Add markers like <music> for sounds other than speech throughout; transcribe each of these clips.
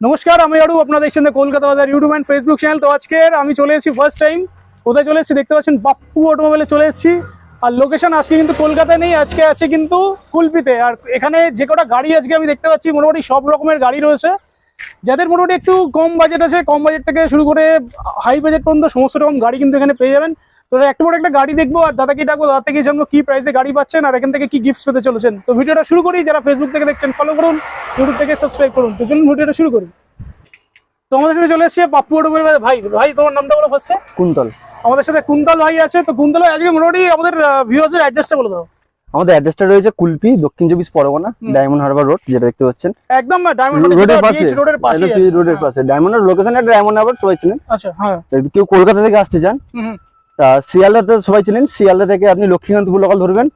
নমস্কার, আমি আরু দেখছেন The কলকাতা বাজার ইউটিউব অ্যান্ড ফেসবুক চ্যানেল তো আজকের আমি চলে এসেছি ফার্স্ট টাইম কোথায় চলে এসেছি? দেখতে পাচ্ছেন, বাপ্পু অটোমোবাইলে চলে এসেছি। আর লোকেশন আজকে কিন্তু কলকাতায় নেই, আজকে আছে কিন্তু কুলপিতে। আর এখানে যে কটা গাড়ি আজকে আমি দেখতে পাচ্ছি, মোটামুটি সব রকমের গাড়ি রয়েছে। যাদের মোটামুটি একটু কম বাজেট আছে, কম বাজেট থেকে শুরু করে হাই বাজেট পর্যন্ত সমস্ত রকম গাড়ি কিন্তু এখানে পেয়ে যাবেন। তো একটা বড় একটা গাড়ি দেখব আর দাদাকে ডাকবো দাদা থেকে জানব কি প্রাইসে গাড়ি পাচ্ছেন আর এখান থেকে কি গিফট পেতে চলেছেন। তো ভিডিওটা শুরু করি যারা ফেসবুক থেকে দেখছেন ফলো করুন ইউটিউব থেকে সাবস্ক্রাইব করুন। তো চলুন ভিডিওটা শুরু করি। তো আমাদের সাথে চলে এসেছে পাপ্পু অটোমোবাইল ভাই। ভাই তোমার নামটা বলো ফার্স্টে কুন্তল। আমাদের সাথে কুন্তল ভাই আছে তো কুন্তল ভাই আজকে মোটামুটি আমাদের ভিউয়ার্সের অ্যাড্রেসটা বলে দাও। আমাদের অ্যাড্রেসটা রয়েছে কুলপি দক্ষিণ চব্বিশ পরগনা ডায়মন্ড হারবার রোড যেটা দেখতে পাচ্ছেন। একদম ডায়মন্ড রোডের পাশে রোডের পাশে একদম PH রোডের পাশে। ডায়মন্ড লোকেশন ডায়মন্ড হারবার সবাই ছিলেন আচ্ছা হ্যাঁ। কেউ কলকাতা থেকে আসতে চান তা শিয়ালদাতে সবাই চেনেন শিয়ালদা থেকে আপনি লক্ষ্মীকান্তপুর লোকাল ধরবেন।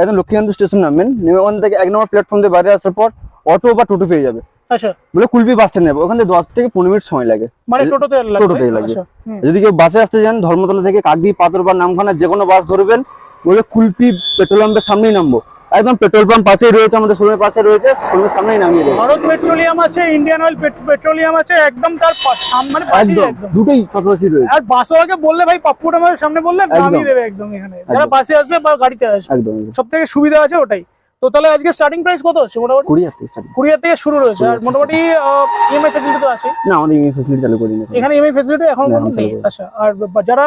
একদম লক্ষ্মীকান্ত স্টেশন নামবেন নেমে ওখান থেকে এক নম্বর প্ল্যাটফর্ম দিয়ে বাইরে আসার পর অটো বা টোটো পেয়ে যাবে। আচ্ছা। বলে কুলপি বাস স্ট্যান্ড নেবে। ওখানে দশ থেকে পনেরো মিনিট সময় লাগে। মানে টোটোতে লাগবে। আচ্ছা যদি কেউ বাসে আসতে যান ধর্মতলা থেকে কাকদি পাথর বা নামখানা যে কোনো বাস ধরবেন বলে কুলপি পেট্রোল পাম্পের সামনেই নামবো। একদম পেট্রোল পাম্প পাশেই রয়েছে আমাদের শোরুমের পাশে রয়েছে শোরুমের সামনেই নামিয়ে দেবো। ভারত পেট্রোলিয়াম আছে ইন্ডিয়ান অয়েল পেট্রোলিয়াম আছে একদম তার সামনে সাম- মানে একদম দুটোই পাশাপাশি রয়েছে। আর বাসওয়ালাকে বললে ভাই পাপ্পুটা আমাদের সামনে বললে নামিয়ে দেবে একদম এখানে। যারা। বাসে আসবে বা গাড়িতে আসবে। একদম। সব থেকে সুবিধা আছে ওটাই। তো তাহলে আজকে স্টার্টিং প্রাইস কত হচ্ছে মোটামুটি? কুড়ি হাজার থেকে কুড়ি হাজার থেকে শুরু রয়েছে। আর মোটামুটি ইএমআই ফেসিলিটি তো আছে। না আমাদের ইমেল ফেসিলিটি চালু করিনি এখনও। ইএমআই ফেসিলিটি এখন না, পর্যন্ত এখন নেই। আচ্ছা আর যারা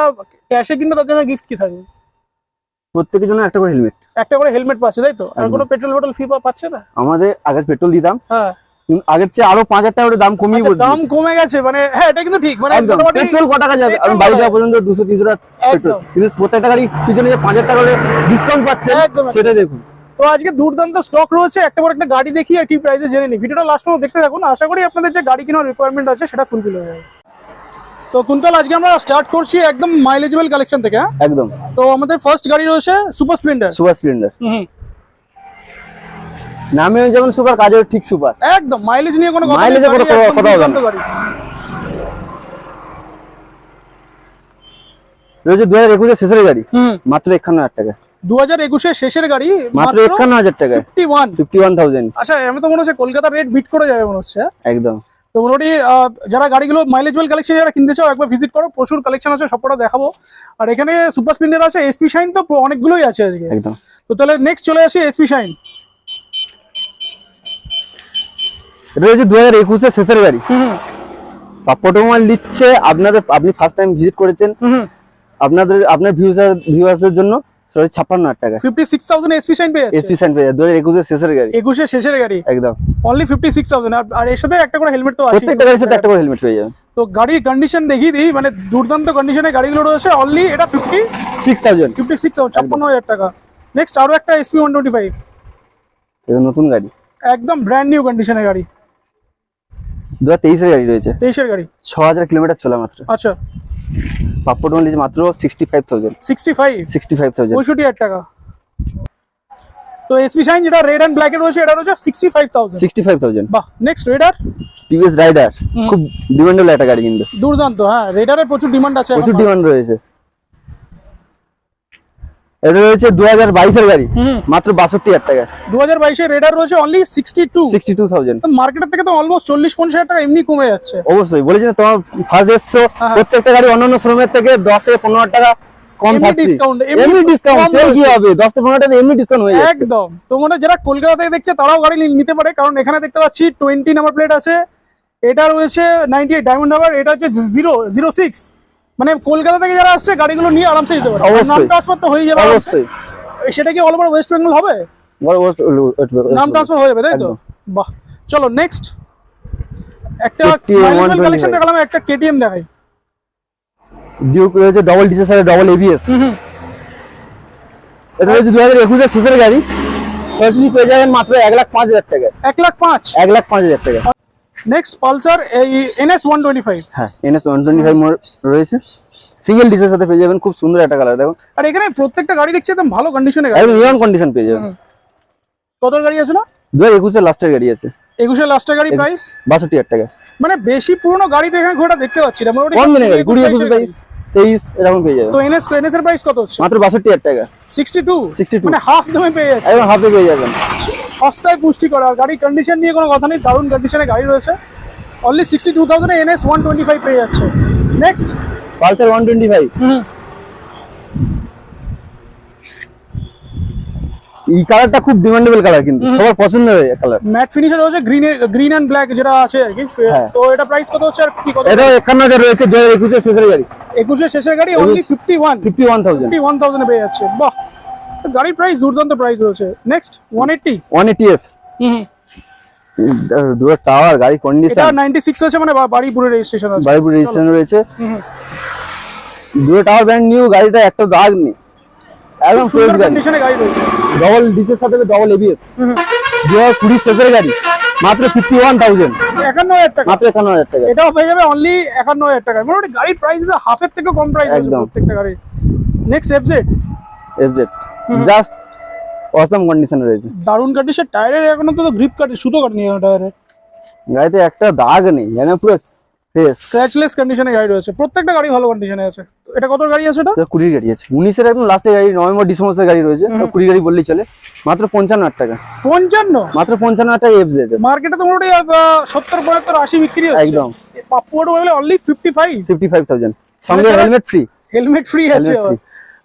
ক্যাশে কিনবে তাদের জন্য গিফট কি থাকবে? প্রত্যেকের জন্য একটা করে হেলমেট একটা করে হেলমেট পাচ্ছে তাই তো? আর কোনো পেট্রোল বোতল ফি পাচ্ছে না? আমাদের আগে পেট্রোল দিতাম। হ্যাঁ। আগের চেয়ে আরও পাঁচ হাজার টাকা দাম কমিয়ে আচ্ছা, বলছি। দাম কমে গেছে মানে হ্যাঁ এটা কিন্তু ঠিক মানে একদম। পেট্রোল ক টাকা যাবে? আমি বাড়ি কত? যাওয়া পর্যন্ত দুশো তিনশো টাকা পেট্রোল কিন্তু প্রত্যেকটা গাড়ি পিছনে যে পাঁচ হাজার টাকা করে ডিসকাউন্ট পাচ্ছে একদম, সেটা দেখুন। তো আজকে দুর্দান্ত স্টক রয়েছে একটা পর একটা গাড়ি দেখি আর কি প্রাইসে জেনে নিই। ভিডিওটা লাস্ট পর্যন্ত দেখতে থাকুন আশা করি আপনাদের যে গাড়ি কেনার রিকোয়ারমেন্ট আছে সেটা ফুলফিল হয়ে যাবে। তো কুন্তল আজকে আমরা স্টার্ট করছি একদম মাইলেজেবল কালেকশন থেকে হ্যাঁ? একদম। তো আমাদের ফার্স্ট গাড়ি রয়েছে সুপার স্প্লেন্ডার সুপার স্প্লেন্ডার হুম নামে যেমন সুপার কাজেও ঠিক সুপার একদম মাইলেজ নিয়ে কোনো কথা কোনো কথা হবে না। রয়েছে দু হাজার একুশের শেষের গাড়ি। হুম। মাত্র একান্ন হাজার টাকা। দু হাজার একুশের শেষের গাড়ি মাত্র একান্ন হাজার টাকা fifty one fifty one thousand আচ্ছা আমি তো মনে হচ্ছে কলকাতার রেট বিট করে যাবে মনে হচ্ছে একদম। তো মোটামুটি যারা গাড়িগুলো মাইলেজেবল কালেকশন যারা কিনতে চাও একবার ভিজিট করো প্রচুর কালেকশন আছে সবটা দেখাবো। আর এখানে সুপার স্প্লেন্ডার আছে এসপি শাইন তো অনেকগুলোই আছে আজকে। একদম। তো তাহলে নেক্সট চলে আসি এসপি শাইন এটা রয়েছে দু হাজার একুশের শেষের গাড়ি। হুম অটোমোবাইল দিচ্ছে আপনাদের আপনি ফার্স্ট টাইম ভিজিট করেছেন। হুম আপনাদের আপনার ভিউজার ভিউয়ার্সদের জন্য। সরি ছাপ্পান্ন হাজার টাকা। Fifty six thousand SP shine পেয়ে এসপি সাইন পেয়ে দু হাজার একুশের শেষের গাড়ি। একুশের শেষের গাড়ি? একদম। অনলি ফিফটি সিক্স থাউজেন্ড আর এর সাথে একটা করে হেলমেট তো আছে প্রত্যেকটা গাড়ির সাথে একটা করে হেলমেট পেয়ে যাবেন। তো গাড়ির কন্ডিশন দেখিয়ে দিই মানে দুর্দান্ত কন্ডিশনে গাড়িগুলো রয়েছে। অনলি এটা fifty six thousand fifty six ছাপ্পান্ন হাজার টাকা। নেক্সট আরও একটা এসপি ওয়ান টোয়েন্টি ফাইভ নতুন গাড়ি। একদম ব্র্যান্ড নিউ কন্ডিশনের গাড়ি। দু হাজার তেইশের গাড়ি রয়েছে। তেইশের গাড়ি। ছ হাজার কিলোমিটার চলা মাত্র। আচ্ছা। পাপ্পট লিজ মাত্র sixty five thousand sixty five sixty five thousand পঁয়ষট্টি হাজার টাকা। তো এসপি সাইন যেটা রেড অ্যান্ড এর রয়েছে এটা রয়েছে sixty five thousand sixty five thousand বাহ নেক্সট রেডার টিভিএস রাইডার খুব ডিমান্ডেবল একটা গাড়ি কিন্তু। দুর্দান্ত হ্যাঁ রেডারের প্রচুর ডিমান্ড আছে। প্রচুর ডিমান্ড রয়েছে। এটা রয়েছে দু হাজার বাইশের গাড়ি। মাত্র বাষট্টি হাজার টাকা। দু হাজার বাইশে রেডার রয়েছে only sixty two sixty two thousand মার্কেটের থেকে তো অলমোস্ট চল্লিশ পঞ্চাশ হাজার টাকা এমনি কমে যাচ্ছে। অবশ্যই বলেছি না তোমার ফার্স্ট এসছো হ্যাঁ। প্রত্যেকটা গাড়ি অন্যান্য শোরুমের থেকে দশ থেকে পনেরো হাজার টাকা কম এমনি এমনি ডিসকাউন্ট কি হবে? দশ থেকে পনেরো টাকা এমনি ডিসকাউন্ট হয়ে যাচ্ছে। একদম। তো মনে হয় যারা কলকাতা থেকে দেখছে তারাও গাড়ি নিতে পারে। কারণ এখানে দেখতে পাচ্ছি টোয়েন্টি নাম্বার প্লেট আছে। এটা রয়েছে নাইনটি এইট ডায়মন্ড নাম্বার এটা হচ্ছে জিরো জিরো সিক্স মানে কলকাতা থেকে যারা আসছে গাড়িগুলো নিয়ে আরামসে যেতে পারে। নাম ট্রান্সফার তো হয়ে যাবে অবশ্যই। সেটা কি অল ওভার ওয়েস্ট বেঙ্গল হবে? নাম ট্রান্সফার হয়ে যাবে তাই তো? বাহ। চলো নেক্সট একটা কালেকশন 125 দেখালাম একটা কেটিএম দেখাই। ডিউক রয়েছে ডবল ডিসের সাথে ডবল এবিএস এটা রয়েছে দু হাজার একুশের শেষের গাড়ি। সরাসরি পেয়ে যাবেন মাত্র এক লাখ পাঁচ হাজার টাকা এক লাখ পাঁচ। এক লাখ পাঁচ হাজার টাকা নেক্সট পালসার এই এনএস ওয়ান টোয়েন্টি ফাইভ হ্যাঁ এনএস ওয়ান টোয়েন্টি ফাইভ রয়েছে। সিঙ্গেল ডিসের সাথে পেয়ে যাবেন খুব সুন্দর একটা কালার দেখো। আর এখানে প্রত্যেকটা গাড়ি দেখছি একদম ভালো কন্ডিশনে একদম নিয়ন কন্ডিশন পেয়ে যাবেন। কত গাড়ি আছে না? দু হাজার একুশের লাস্টের গাড়ি আছে। একুশে লাস্টের গাড়ি প্রাইস বাষট্টি হাজার টাকা। মানে বেশি পুরনো গাড়ি তো এখানে ঘোড়া দেখতে পাচ্ছি না। মোটামুটি কুড়ি একুশ বাইশ তেইশ এরকম পেয়ে যাবেন। তো এনএস এনএস এর প্রাইস কত হচ্ছে? মাত্র বাষট্টি হাজার টাকা। সিক্সটি টু 62 মানে হাফ দামে পেয়ে যাচ্ছে। হাফে পেয়ে যাবেন। সস্তায় পুষ্টি করা। আর গাড়ির কন্ডিশন নিয়ে কোনো কথা নেই দারুণ কন্ডিশনে গাড়ি রয়েছে। Only sixty two thousand NS one twenty five পেয়ে যাচ্ছে। Next Pulsar one twenty five এই কালারটা খুব ডিমান্ডেবল কালার কিন্তু সবার পছন্দের কালার ম্যাট ফিনিশার রয়েছে গ্রিন গ্রিন অ্যান্ড ব্ল্যাক যেটা আছে আর কি। হ্যাঁ। তো এটা প্রাইস কত হচ্ছে আর কি কত? এটা একান্ন হাজার রয়েছে দু হাজার একুশের শেষের গাড়ি। একুশের শেষের গাড়ি only fifty one fifty one thousand one thousand পেয়ে যাচ্ছে। বাহ। গাড়ির প্রাইস দুর্দান্ত প্রাইস রয়েছে। নেক্সট ওয়ান এইট্টি ওয়ান এটি এফ দুটো টাওয়ার গাড়ি এটা কন্ডিশন নাইনটি সিক্স আছে মানে বাড়িপুরে রেজিস্ট্রেশন আছে। বাড়িপুর রেজিস্ট্রেশন রয়েছে। হুম। দুটো টাওয়ার ব্র্যান্ড নিউ গাড়িটা একটা দাগ নেই। একদম ফ্রেশ গাড়ি কন্ডিশনে গাড়ি রয়েছে। ডবল ডিসের সাথে ডবল এবিএস হুম। দু হাজার কুড়ি শেষের গাড়ি। মাত্র ফিফটি ওয়ান থাউজেন্ড একান্ন হাজার টাকা। মাত্র একান্ন হাজার টাকা। এটাও পেয়ে যাবে অনলি একান্ন হাজার টাকা। মোটামুটি গাড়ির প্রাইস হাফের থেকে কম প্রাইস একদম। প্রত্যেকটা গাড়ি next FZ FZ just awesome কন্ডিশনে রয়েছে। দারুণ কন্ডিশন টায়ারের এখনও তো গ্রিপ কাটে সুতো কাটেনি টায়ারের। গাড়িতে একটা দাগ নেই যেন পুরো স্ক্র্যাচলেস কন্ডিশনে গাড়ি রয়েছে প্রত্যেকটা গাড়ি ভালো কন্ডিশনে আছে। এটা কত গাড়ি আছে এটা কুড়ির গাড়ি আছে। উনিশের একদম লাস্টে গাড়ি নভেম্বর ডিসেম্বরের গাড়ি রয়েছে। কুড়ি গাড়ি বললেই চলে। মাত্র পঞ্চান্ন হাজার টাকা। পঞ্চান্ন? মাত্র পঞ্চান্ন হাজার টাকা এফজেড মার্কেটে তো মোটামুটি সত্তর পঁচাত্তর আশি বিক্রি হচ্ছে। একদম। পাপ্পু অটো বলে only fifty five fifty five thousand সঙ্গে হেলমেট ফ্রি হেলমেট ফ্রি আছে।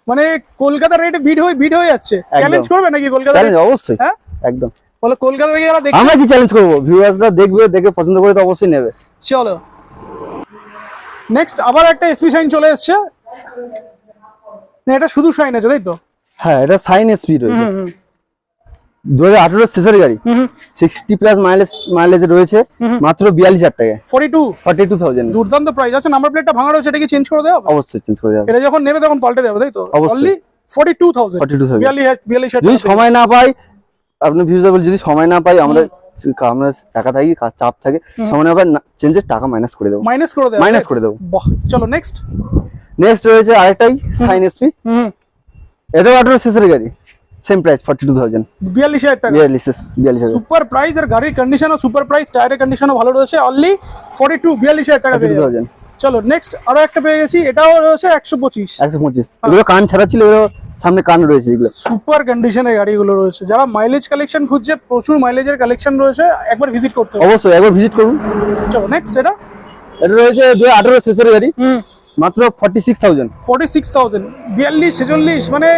মানে কলকাতার রেটে ভিড় হয়ে ভিড় হয়ে যাচ্ছে। চ্যালেঞ্জ করবে নাকি কলকাতা অবশ্যই। হ্যাঁ? একদম। বলে কলকাতা থেকে যারা দেখবে আমরা কি চ্যালেঞ্জ করব? ভিউয়ার্সরা দেখবে দেখে পছন্দ করে তো অবশ্যই নেবে। চলো। নেক্সট আবার একটা এসপি সাইন চলে এসেছে। এটা শুধু সাইন আছে তাই তো? হ্যাঁ এটা সাইন এসপি রয়েছে। দু হাজার আঠেরো শেষের গাড়ি। সিক্সটি প্লাস মাইলেজ মাইলেজ রয়েছে মাত্র বিয়াল্লিশ হাজার forty two forty two thousand দুর্দান্ত প্রাইস আছে নাম্বার প্লেটটা ভাঙা রয়েছে এটা কি চেঞ্জ করে দেওয়া? অবশ্যই চেঞ্জ করে যাবে এটা যখন নেবে তখন পাল্টে দেবে তাই তো? অবশ্যই। ফর্টি টু থাউজেন্ড 42,000 বিয়াল্লিশ হাজার- যদি সময় না পাই আপনি ভিউজার বল যদি সময় না পাই আমরা আমরা টাকা থাকি চাপ থাকে সময় না পাই চেঞ্জের টাকা মাইনাস করে দেবো। মাইনাস করে দেবে মাইনাস করে দেবো। চলো নেক্সট নেক্সট রয়েছে আরেকটাই সাইন এসপি এটাও আঠারো শেষের গাড়ি। Same price forty two thousand বিয়াল্লিশ হাজার টাকা। বিয়াল্লিশ বিয়াল্লিশ হাজার। সুপার প্রাইস আর গাড়ির কন্ডিশনও সুপার প্রাইস টায়ারের কন্ডিশনও ভালো রয়েছে। অনলি ফর্টি টু বিয়াল্লিশ হাজার টাকা ফর্টি পেয়ে থাউজেন্ড চলো নেক্সট আরও একটা পেয়ে গেছি এটাও রয়েছে একশো পঁচিশ। একশো পঁচিশ। এগুলো কান ছাড়া ছিল এগুলো সামনে কান রয়েছে এগুলো। সুপার কন্ডিশনের গাড়িগুলো রয়েছে। যারা মাইলেজ কালেকশন খুঁজছে প্রচুর মাইলেজের কালেকশন রয়েছে একবার ভিজিট করতে অবশ্যই একবার ভিজিট করুন। চলো নেক্সট এটা? এটা রয়েছে দু হাজার আঠেরো গাড়ি। হুম। মাত্র forty six thousand forty six thousand বিয়াল্লিশ ছেচল্লিশ মানে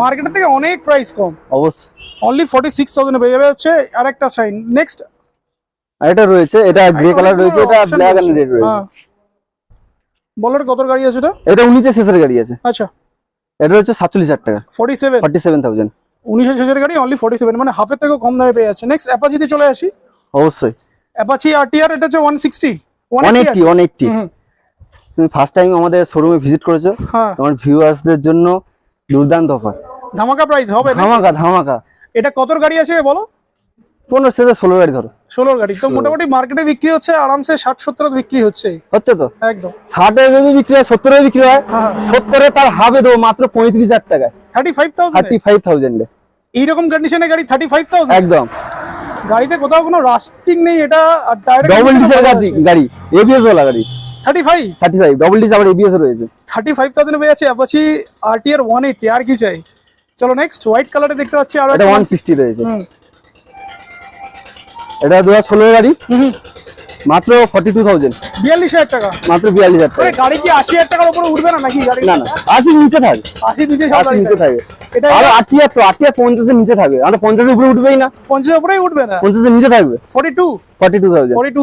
মার্কেটের থেকে অনেক প্রাইস কম। অবশ্যই অনলি ফর্টি সিক্স থাউজেন্ড পেয়ে যাবে হচ্ছে আর একটা সাইন নেক্সট এটা রয়েছে এটা গ্রে কালার রয়েছে এটা ব্ল্যাক এন্ড রেড রয়েছে। হ্যাঁ। কত গাড়ি আছে এটা? এটা উনিশের শেষের গাড়ি আছে। আচ্ছা। এটা হচ্ছে সাতচল্লিশ হাজার টাকা। Forty seven forty seven thousand উনিশের শেষের গাড়ি অনলি ফর্টি সেভেন মানে হাফের থেকেও কম দামে পেয়ে যাচ্ছে। নেক্সট অ্যাপাচিতে চলে আসি। অবশ্যই। অ্যাপাচি আরটিআর এটা হচ্ছে one sixty one eighty one eighty তুমি ফার্স্ট টাইম আমাদের শোরুমে ভিজিট করেছ হ্যাঁ। তোমার ভিউয়ার্সদের জন্য দুর্দান্ত অফার ধামাকা প্রাইস হবে ধামাকা ধামাকা। এটা কত গাড়ি আছে বলো? পনেরো শেষে ষোলো গাড়ি ধরো। ষোলোর গাড়ি। তো মোটামুটি মার্কেটে বিক্রি হচ্ছে আরামসে ষাট সত্তর বিক্রি হচ্ছে। হচ্ছে তো? একদম। ষাটে যদি বিক্রি হয় সত্তরে বিক্রি হয় হ্যাঁ। সত্তরে তার হাবে দেবো মাত্র পঁয়ত্রিশ হাজার টাকায়। Thirty five thousand thirty five থাউজেন্ডে এইরকম কন্ডিশনে গাড়ি থার্টি ফাইভ থাউজেন্ড একদম। গাড়িতে কোথাও কোনো রাস্টিং নেই এটা ডাইরেক্ট ডবল ডিসের গাড়ি এবিএস ওলা গাড়ি। Thirty five thirty five double disc আবার এবিএস রয়েছে। থার্টি ফাইভ থাউজেন্ড পেয়ে যাচ্ছে অ্যাপাচি আরটিআর ওয়ান এইটি আর কি চাই? চলো নেক্সট হোয়াইট কালারে দেখতে পাচ্ছি আর এটা ওয়ান সিক্সটি রয়েছে। এটা দু হাজার ষোলো গাড়ি হুম মাত্র ফর্টি টু থাউজেন্ড বিয়াল্লিশ হাজার টাকা? মাত্র বিয়াল্লিশ হাজার মানে টাকা গাড়ি কি আশি হাজার টাকার উপরে উঠবে না নাকি গাড়ি? না না আশি নিচে থাকে। আশি নিচে সব গাড়ি নিচে থাকে। এটা আরও আটিয়া তো আটিয়া পঞ্চাশের নিচে থাকবে। আর পঞ্চাশের উপরে উঠবেই না। পঞ্চাশের উপরেই উঠবে না? পঞ্চাশের নিচে থাকবে।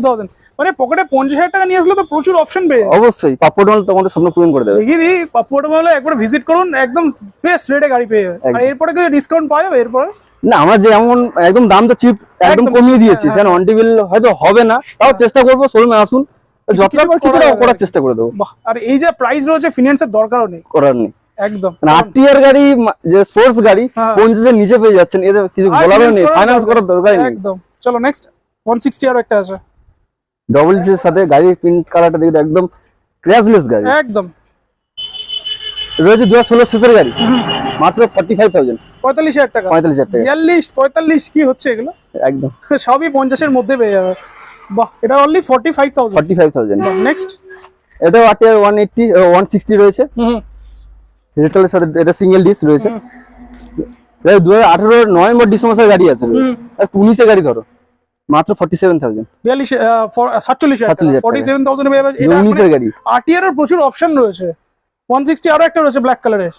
থাউজেন্ড মানে পকেটে পঞ্চাশ হাজার টাকা নিয়ে আসলে তো প্রচুর অপশন পেয়ে অবশ্যই পাপড় তোমাদের স্বপ্ন পূরণ করে দেবে। দেখিয়ে দিই পাপুয়াটা একবার ভিজিট করুন একদম বেস্ট রেটে গাড়ি পেয়ে যাবে। আর এরপরে কিছু ডিসকাউন্ট পাওয়া যাবে এরপরে? না আমরা যেমন একদম দাম তো চিপ একদম কমিয়ে দিয়েছি। হ্যাঁ, অন টেবিল হয়তো হবে না তাও চেষ্টা করব শোরুমে আসুন। যতটা কিছু পারি কিছুটা করার চেষ্টা করে দেবো। আর এই যে প্রাইস রয়েছে ফিনান্সের দরকারও নেই। করার নেই। একদম। মানে আরটিআর গাড়ি যে স্পোর্টস গাড়ি হ্যাঁ। পঞ্চাশের নিচে পেয়ে যাচ্ছেন। এদের কিছু বলারও finance নেই। করার দরকার নেই। একদম। চলো নেক্সট ওয়ান সিক্সটি আর একটা আছে। ডবল এর সাথে গাড়ির প্রিন্ট কালারটা দেখতে একদম ক্র্যাশলেস গাড়ি। একদম। রয়েছে দু হাজার ষোলো শেষের গাড়ি। মাত্র ফর্টি ফাইভ থাউজেন্ড পঁয়তাল্লিশ হাজার টাকা। পঁয়তাল্লিশ হাজার টাকা। বিয়াল্লিশ পঁয়তাল্লিশ কি হচ্ছে এগুলো? একদম। <laughs> সবই পঞ্চাশের মধ্যে পেয়ে যাবে। বাহ এটা only forty five thousand forty five thousand next এটাও RTR one eighty one sixty রয়েছে। হুম। রেটালের সাথে এটা সিঙ্গেল ডিস রয়েছে। দু হাজার আঠেরো নভেম্বর ডিসেম্বর গাড়ি আছে। উনিশে গাড়ি ধরো মাত্র ফর্টি সেভেন থাউজেন্ড বিয়াল্লিশ সাতচল্লিশ হাজার 47,000 ফর্টি সেভেন থাউজেন্ড পেয়ে উনিশের গাড়ি। আরটিআর এর প্রচুর অপশন রয়েছে। ওয়ান সিক্সটি আরও একটা রয়েছে ব্ল্যাক কালারের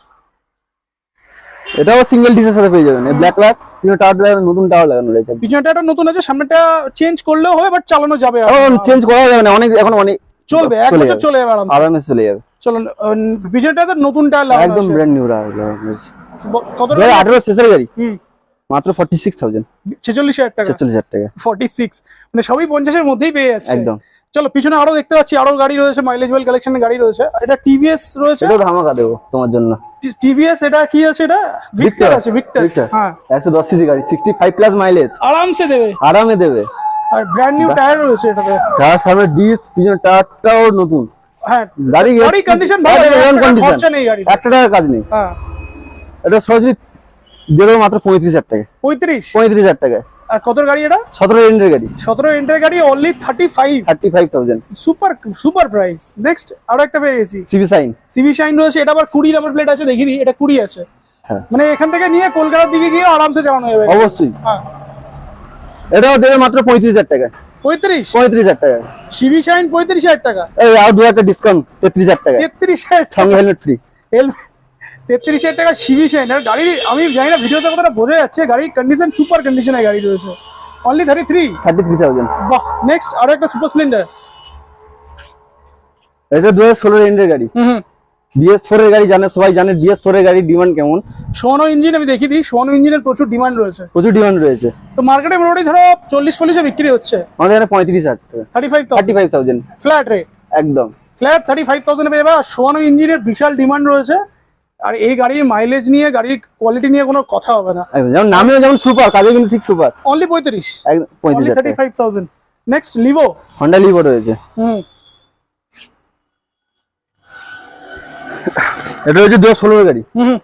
এটাও সিঙ্গেল ডিসের সাথে পেয়ে যাবেন। ব্ল্যাক কালার টাওয়ার নতুন টাওয়ার লাগানো রয়েছে। পিছনটা একটা নতুন আছে সামনেটা চেঞ্জ করলেও হবে বাট চালানো যাবে আর। চেঞ্জ করা যাবে না অনেক এখন অনেক চলবে এক বছর। চলে যাবে আরামসে। আরামে চলে যাবে। পিছনটা তো নতুন টায়ার একদম ব্র্যান্ড নিউ কত শেষের গাড়ি। হুম। মাত্র টাকা? মানে সবই মধ্যেই পেয়ে যাচ্ছে। একদম। চলো পিছনে আরও দেখতে পাচ্ছি আরও গাড়ি রয়েছে মাইলেজ ওয়েল কালেকশনের গাড়ি রয়েছে। এটা টিভিএস রয়েছে? এটাও ধামাকা দেবো তোমার জন্য। টিভিএস এটা কি আছে এটা? ভিক্টর আছে ভিক্টর। হ্যাঁ। একশো দশ সিসি গাড়ি সিক্সটি ফাইভ প্লাস মাইলেজ আরামসে দেবে। আরামে দেবে। আর ব্র্যান্ড নিউ টায়ার রয়েছে এটাতে। তার সামনে ডিস পিছনে টায়ারটাও নতুন। হ্যাঁ গাড়ি গাড়ি condition ভালো, টাকার নেই গাড়িতে। একটা টাকার কাজ নেই। হ্যাঁ। এটা সরাসরি দেবো মাত্র পঁয়ত্রিশ হাজার টাকা পঁয়ত্রিশ? পঁয়ত্রিশ হাজার টাকা আর কত গাড়ি এটা? সতেরো রেন্ডের গাড়ি। সতেরো এন্টার গাড়ি only thirty five thirty five thousand super super price next আরও একটা পেয়ে গেছি। সিবি সাইন সিবি শাইন রয়েছে এটা আবার কুড়ি নাম্বার প্লেট আছে দেখিয়ে দিই এটা কুড়ি আছে। হ্যাঁ। মানে এখান থেকে নিয়ে কলকাতার দিকে গিয়ে আরামসে চালানো যাবে। অবশ্যই। হ্যাঁ। এটাও দেবে মাত্র পঁয়ত্রিশ হাজার টাকা পঁয়ত্রিশ? পঁয়ত্রিশ হাজার টাকা। সিবি শাইন পঁয়ত্রিশ হাজার টাকা। এই আর দু একটা ডিসকাউন্ট তেত্রিশ হাজার টাকা। তেত্রিশ হাজার সঙ্গে হেলমেট ফ্রি হেলমেট তেত্রিশ হাজার টাকা সিবি শাইন। আর গাড়ির আমি জানি না ভিডিওতে কতটা বোঝা যাচ্ছে গাড়ির কন্ডিশন সুপার কন্ডিশনের গাড়ি রয়েছে। Only thirty three thirty three thousand বাহ নেক্সট আরও একটা সুপার স্প্লেন্ডার এটা দু হাজার ষোলো রেন্ডের গাড়ি। হুম। বিএস ফোর এর গাড়ি জানে সবাই জানে বিএস ফোর এর গাড়ির ডিমান্ড কেমন। সোনো ইঞ্জিন আমি দেখিয়ে দিই সোনো ইঞ্জিনের প্রচুর ডিমান্ড রয়েছে। প্রচুর ডিমান্ড রয়েছে। তো মার্কেটে মোটামুটি ধরো চল্লিশ চল্লিশে বিক্রি হচ্ছে। আমাদের এখানে পঁয়ত্রিশ হাজার thirty five thirty five thousand flat rate একদম। ফ্ল্যাট থার্টি ফাইভ থাউজেন্ড পেয়ে যাবে। সোয়ানো ইঞ্জিনের বিশাল ডিমান্ড রয়েছে। আর এই গাড়ির মাইলেজ নিয়ে গাড়ির কোয়ালিটি নিয়ে কোনো কথা হবে না। একদম। যেমন নামেও যেমন সুপার কাজে কিন্তু ঠিক সুপার অনলি পঁয়ত্রিশ। একদম পঁয়ত্রিশ thirty five thousand next Livo Honda Livo রয়েছে। হুম। এটা রয়েছে দু হাজার গাড়ি। হুম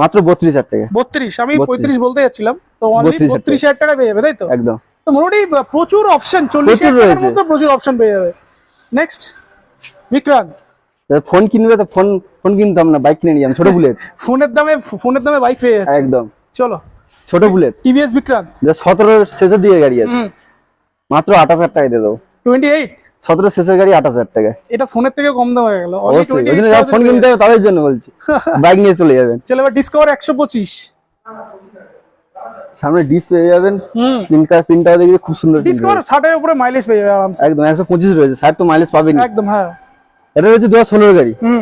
মাত্র বত্রিশ হাজার টাকা। বত্রিশ আমি 32 পঁয়ত্রিশ বলতে যাচ্ছিলাম। তো অনলি 32 বত্রিশ হাজার টাকা পেয়ে যাবে তাই তো? একদম। তো মোটামুটি প্রচুর অপশন চল্লিশ হাজার মধ্যে প্রচুর অপশন পেয়ে যাবে। নেক্সট বিক্রান্ত ফোন কিনবে তো ফোন ফোন কিনতাম না বাইক কিনে নিয়ে আমি ছোট <laughs> বুলেট ফোনের দামে ফোনের দামে বাইক পেয়ে যাচ্ছে। একদম। চলো। ছোট বুলেট টিভিএস বিক্রান্ত। সতেরো শেষের দিকে গাড়ি আছে। মাত্র আঠাশ হাজার টাকা দিয়ে দেবো। টোয়েন্টি এইট সতেরো শেষের গাড়ি আঠাশ হাজার টাকা। এটা ফোনের থেকে কম দাম হয়ে গেল। Only অবশ্যই। ওই জন্য 28,000 যারা ফোন কিনতে হবে তাদের জন্য বলছি। <laughs> বাইক নিয়ে চলে যাবেন। চলো এবার ডিসকভার একশো পঁচিশ। সামনে ডিস পেয়ে যাবেন। হুম। প্রিন্টার প্রিন্টার দেখবে খুব সুন্দর ডিসকভার। ষাটের উপরে মাইলেজ পেয়ে যাবে আরামসে। একদম একশো পঁচিশ রয়েছে। ষাট তো মাইলেজ পাবেন একদম হ্যাঁ। এটা রয়েছে দু হাজার গাড়ি। হুম।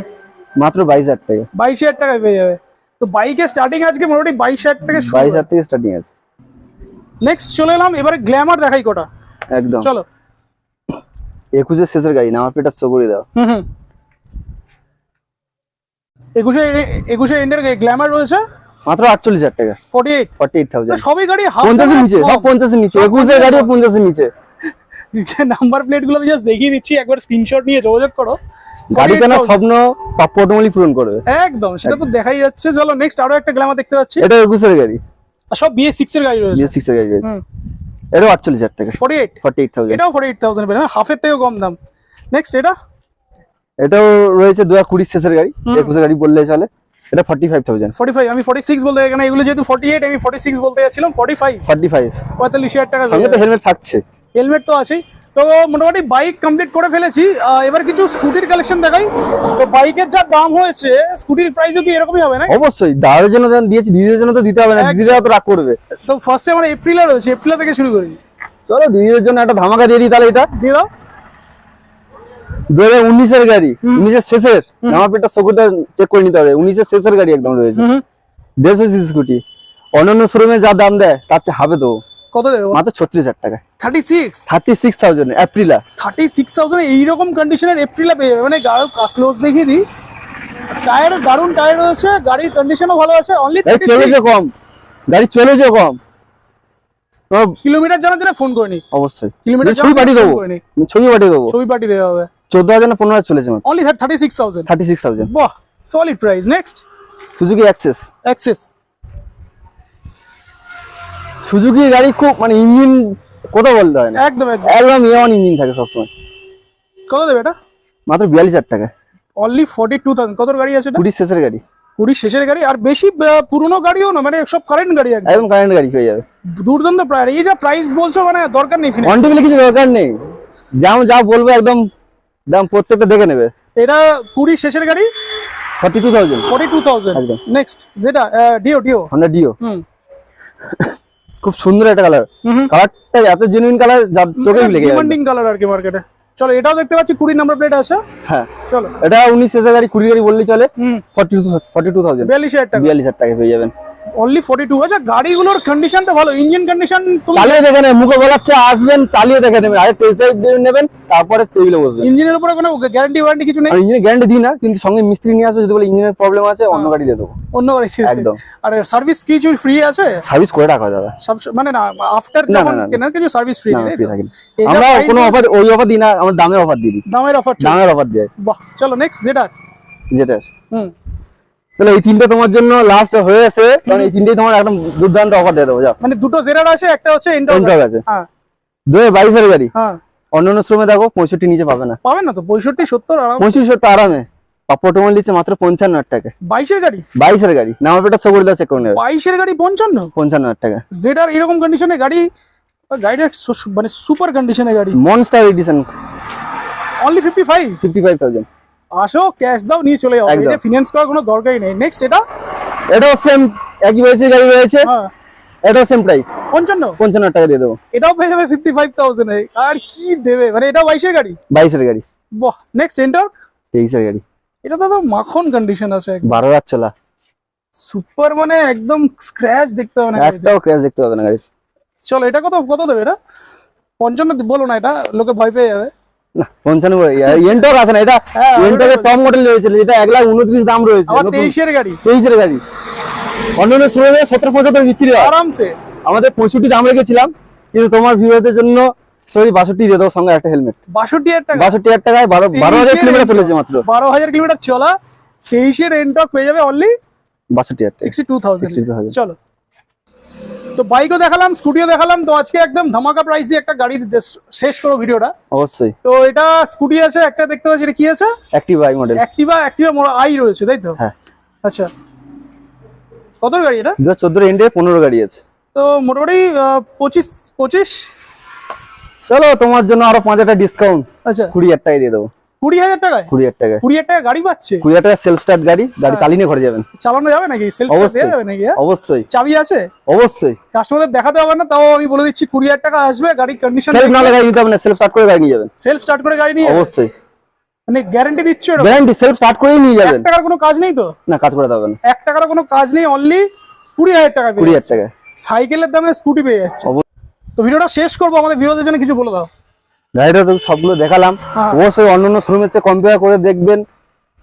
মাত্র বাইশ হাজার টাকা। বাইশ হাজার টাকায় পেয়ে যাবে। তো বাইকের স্টার্টিং আজকে মোটামুটি বাইশ হাজার থেকে শুরু। বাইশ হাজার থেকে স্টার্টিং আছে। নেক্সট চলে এলাম এবারে গ্ল্যামার দেখাই কটা। একদম। চলো। একুশের শেষের গাড়ি নামার পেটা শো করে দাও। একুশে একুশে গ্ল্যামার রয়েছে? মাত্র আটচল্লিশ হাজার টাকা। Forty eight forty eight thousand সবই গাড়ি পঞ্চাশের নিচে সব পঞ্চাশের নিচে একুশের পঞ্চাশের নিচে। নাম্বার প্লেটগুলো জাস্ট দেখিয়ে দিচ্ছি একবার স্ক্রিনশট নিয়ে যোগাযোগ করো। গাড়ি কেনার 48,000 স্বপ্ন পাপ্পু পূরণ করবে। একদম সেটা তো দেখাই যাচ্ছে। চলো নেক্সট আরও একটা গ্ল্যামার দেখতে পাচ্ছি। এটা একুশের গাড়ি। সব বিএস সিক্স এর গাড়ি রয়েছে। গাড়ি রয়েছে। এটাও আটচল্লিশ হাজার টাকা। Forty eight forty eight thousand এটাও ফর্টি এইট থাউজেন্ড পেলে হাফের থেকেও কম দাম। নেক্সট এটা? এটাও রয়েছে দু হাজার কুড়ি শেষের গাড়ি। একুশের গাড়ি বললে চলে। এটা forty five thousand forty five আমি ফর্টি সিক্স বলতে এখানে এগুলো যেহেতু ফর্টি এইট আমি ফর্টি সিক্স বলতে যাচ্ছিলাম ফর্টি ফাইভ ফর্টি ফাইভ পঁয়তাল্লিশ হাজার টাকা হেলমেট থাকছে। হেলমেট তো আছেই। তো মোটামুটি বাইক কমপ্লিট করে ফেলেছি। এবার কিছু স্কুটির কালেকশন দেখাই। তো বাইকের যা দাম হয়েছে স্কুটির প্রাইসও কি এরকমই হবে না অবশ্যই। দাদার জন্য দিয়েছি দিদিদের জন্য তো দিতে হবে না। দিদিরা তো রাগ করবে। তো ফার্স্টে আমার এপ্রিলে রয়েছে এপ্রিল থেকে শুরু করি। চলো দিদির জন্য একটা ধামাকা দিয়ে দিই তাহলে এটা। দিয়ে দাও। দু হাজার উনিশের গাড়ি উনিশের শেষের। আমার পেটটা সকলটা চেক করে নিতে হবে। উনিশের শেষের গাড়ি একদম রয়েছে। দেড়শো সিসি স্কুটি অন্যান্য শোরুমে যা দাম দেয় তার চেয়ে হবে তো। কত দেবো মাত্র ছত্রিশ হাজার টাকা thirty six thirty six thousand Aprilia thirty six thousand এইরকম কন্ডিশনের এপ্রিলে পেয়ে যাবে। মানে গাড়ি ক্লোজ দেখিয়ে দিই। টায়ার দারুণ টায়ার রয়েছে। গাড়ির কন্ডিশনও ভালো আছে। অনলি চলেছে কম। গাড়ি চলেছে কম। কিলোমিটার জানার জন্য ফোন করে নি অবশ্যই কিলোমিটার ছবি পাঠিয়ে দেবো। ছবি পাঠিয়ে দেবো। ছবি পাঠিয়ে দেওয়া হবে। চোদ্দ হাজার না পনেরো হাজার চলেছে only thirty six thousand thirty six thousand বাহ solid price next Suzuki Access Access Suzuki গাড়ি খুব মানে ইঞ্জিন কথা বলতে হয় না। একদম একদম। একদম ইয়ে ইঞ্জিন থাকে সবসময়। কত দেবে এটা? মাত্র বিয়াল্লিশ হাজার টাকা। অনলি ফর্টি টু থাউজেন্ড কত গাড়ি আছে কুড়ির শেষের গাড়ি। কুড়ি শেষের গাড়ি? আর বেশি পুরনো গাড়িও না মানে সব কারেন্ট গাড়ি একদম। কারেন্ট গাড়ি পেয়ে যাবে। দুর্দান্ত প্রায় এই যা প্রাইস বলছো মানে দরকার নেই ফিনান্স কিছু দরকার নেই। যেমন যা বলব একদম দাম প্রত্যেকটা দেখে নেবে। এটা কুড়ি শেষের গাড়ি? Forty two thousand forty two thousand. Next যেটা ডিও ডিও হন্ডা ডিও হুম। খুব সুন্দর একটা কালার কালারটা এত জেনুইন কালার যার চোখে লেগে ডিমান্ডিং কালার আর কি মার্কেটে চলো এটাও দেখতে পাচ্ছি কুড়ি নাম্বার প্লেট আছে। হ্যাঁ। চলো। এটা উনিশ হাজার গাড়ি কুড়ি গাড়ি বললেই চলে। Forty two forty two thousand বিয়াল্লিশ হাজার টাকা। বিয়াল্লিশ হাজার টাকা পেয়ে যাবেন। অনলি ফর্টি টু আচ্ছা গাড়িগুলোর কন্ডিশন তো ভালো ইঞ্জিন কন্ডিশন চালিয়ে দেখে নেবেন মুখে বলাচ্ছে আসবেন চালিয়ে দেখে নেবেন আরে টেস্ট ড্রাইভ নেবেন তারপরে টেবিলে বসবেন। ইঞ্জিনের উপরে কোনো গ্যারান্টি ওয়ারেন্টি কিছু নেই? আর ইঞ্জিনের গ্যারান্টি দিই না কিন্তু সঙ্গে মিস্ত্রি নিয়ে আসবে যদি বলে ইঞ্জিনের প্রবলেম আছে অন্য গাড়ি দিয়ে দেবো। অন্য গাড়ি একদম। আর সার্ভিস কিছু ফ্রি আছে? সার্ভিস করে রাখা দাদা। সব মানে না আফটার যখন। কেনার কিছু সার্ভিস ফ্রি যা আমরা কোনো অফার ওই অফার দিই না আমরা দামের অফার দিই দিই। দামের অফার দামের অফার দেয়। বাহ চলো নেক্সট যেটা যেটা হুম। তাহলে এই তিনটে তোমার জন্য লাস্ট হয়ে আছে কারণ এই তিনটেই তোমার একদম দুর্দান্ত অফার দিয়ে দেবো মানে দুটো জেরার আছে একটা হচ্ছে ইন্টার আছে। হ্যাঁ। দু বাইশের গাড়ি। হ্যাঁ। অন্য অন্য শ্রমে দেখো পঁয়ষট্টি নিচে পাবে না। পাবেন না তো পঁয়ষট্টি সত্তর পঁচিশ তো আরামে। টোমাল দিচ্ছে মাত্র পঞ্চান্ন হাজার টাকা। বাইশের গাড়ি? বাইশের গাড়ি। নামার পেটা সব করে চেক বাইশের গাড়ি পঞ্চান্ন? পঞ্চান্ন হাজার টাকা। জেডার এরকম কন্ডিশনে গাড়ি গাড়িটা মানে সুপার কন্ডিশনে গাড়ি। Monster edition only fifty five fifty five thousand আসো ক্যাশ দাও নিয়ে চলে যাও। এটা ফিনান্স করার কোনো দরকারই নেই। নেক্সট এটা? এটাও সেম একই বয়সের গাড়ি রয়েছে। হ্যাঁ। এটাও সেম প্রাইস পঞ্চান্ন? পঞ্চান্ন হাজার টাকা দিয়ে দেবো। এটাও পেয়ে যাবে ফিফটি ফাইভ থাউজেন্ড আর কি দেবে? মানে এটাও বাইশের গাড়ি? বাইশের গাড়ি। বাহ নেক্সট এন্টার তেইশের গাড়ি। এটা তো মাখন কন্ডিশন আছে বারো হাজার চলা। সুপার মানে একদম স্ক্র্যাচ দেখতে হবে না। একটাও ক্র্যাশ দেখতে হবে না গাড়ি চলো এটা কত কত দেবে এটা? পঞ্চান্ন দি- বলো না এটা লোকে ভয় পেয়ে যাবে। পঞ্চান্ন এনটক আছে না এটা হ্যাঁ, টপ মডেল রয়েছে যেটা এক লাখ উনত্রিশ দাম রয়েছে তেইশের গাড়ি। তেইশের গাড়ি। অন্যান্য শোরুমে সত্তর পঁচাত্তর বিক্রি হয়। আরামসে। আমাদের পঁয়ষট্টি দাম রেখেছিলাম কিন্তু তোমার ভিউয়ারদের জন্য সরি বাষট্টি দিয়ে দেবো সঙ্গে একটা হেলমেট বাষট্টি হাজার টাকা। বাষট্টি হাজার টাকায় বারো বারো হাজার কিলোমিটার চলেছে মাত্র। বারো হাজার কিলোমিটার চলা তেইশের এন্টক পেয়ে যাবে অনলি বাষট্টি হাজার সিক্সটি টু থাউজেন্ড চলো। তো বাইকও দেখালাম স্কুটিও দেখালাম তো আজকে একদম ধামাকা প্রাইসে একটা গাড়ি শেষ করো ভিডিওটা। অবশ্যই। তো এটা স্কুটি আছে একটা দেখতে পাচ্ছি এটা কি আছে? Active I model Activa Activa মোড় আই রয়েছে তাই তো? হ্যাঁ। আচ্ছা। কত গাড়ি এটা? দু হাজার চোদ্দোর এন্ডে পনেরো গাড়ি আছে। তো মোটামুটি আহ, পঁচিশ পঁচিশ? চলো তোমার জন্য আরও পাঁচ হাজার ডিসকাউন্ট আচ্ছা। কুড়ি হাজার টাকায় দিয়ে দেবো। কুড়ি হাজার টাকায়? কুড়ি হাজার টাকায়। কুড়ি হাজার টাকা গাড়ি পাচ্ছে? কুড়ি হাজার টাকা সেলফ স্টার্ট গাড়ি গাড়ি হ্যাঁ। চালিয়ে ঘরে যাবেন। চালানো যাবে নাকি? সেলফ অবশ্যই। দেওয়া যাবে নাকি হ্যাঁ? অবশ্যই। চাবি আছে? অবশ্যই। কাস্টমারদের দেখাতে হবে না তাও আমি বলে দিচ্ছি কুড়ি হাজার টাকা আসবে গাড়ির কন্ডিশন সেলফ না গাড়ি নিতে হবে না সেলফ স্টার্ট করে গাড়ি নিয়ে যাবেন। সেলফ স্টার্ট করে গাড়ি নিয়ে অবশ্যই। মানে গ্যারান্টি দিচ্ছ? গ্যারান্টি সেলফ স্টার্ট করেই নিয়ে টাকার কোনো কাজ নেই তো? না কাজ করে দেবেন টাকার কোনো কাজ নেই অনলি কুড়ি হাজার টাকা টাকায়। সাইকেলের দামে স্কুটি পেয়ে যাচ্ছে। তো ভিডিওটা শেষ করব আমাদের ভিউয়ারদের জন্য কিছু বলে দাও। গাড়িটা তো সবগুলো দেখালাম। হ্যাঁ। অবশ্যই অন্যান্য শোরুমের চেয়ে কম্পেয়ার করে দেখবেন।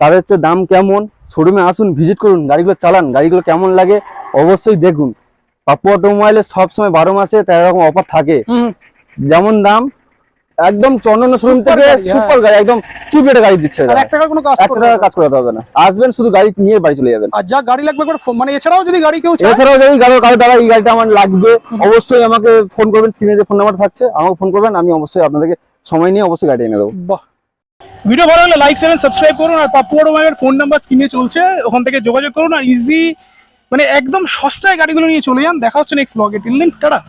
তাদের হচ্ছে দাম কেমন? শোরুমে আসুন ভিজিট করুন গাড়িগুলো চালান গাড়িগুলো কেমন লাগে অবশ্যই দেখুন। পাপু অটোমোবাইলে সবসময় বারো মাসে তেরো রকম অফার থাকে। যেমন দাম একদম চন্দন শোরুম থেকে হ্যাঁ। সুপার গাড়ি একদম চিপ রেটে গাড়ি দিচ্ছে আর এরা। টাকার কোনো কাজ করাতে হবে না। আসবেন শুধু গাড়ি নিয়ে বাড়ি চলে যাবেন। আর যা গাড়ি লাগবে মানে এছাড়াও যদি গাড়ি কেউ চায় এছাড়াও যদি কারও কারও দ্বারা এই গাড়িটা আমার লাগবে অবশ্যই আমাকে ফোন করবেন স্ক্রিনে যে ফোন নাম্বার থাকছে আমাকে ফোন করবেন আমি অবশ্যই আপনাদেরকে সময় নিয়ে অবশ্যই গাড়ি এনে দেবো। বাহ। ভিডিও ভালো লাগলে লাইক চ্যানেল সাবস্ক্রাইব করুন আর পাপ্পু অটোমাইয়ের ফোন নাম্বার স্ক্রিনে চলছে ওখান থেকে যোগাযোগ করুন আর ইজি মানে একদম সস্তায় গাড়িগুলো নিয়ে চলে যান। দেখা হচ্ছে নেক্সট ব্লগে টিল দিন টাটা।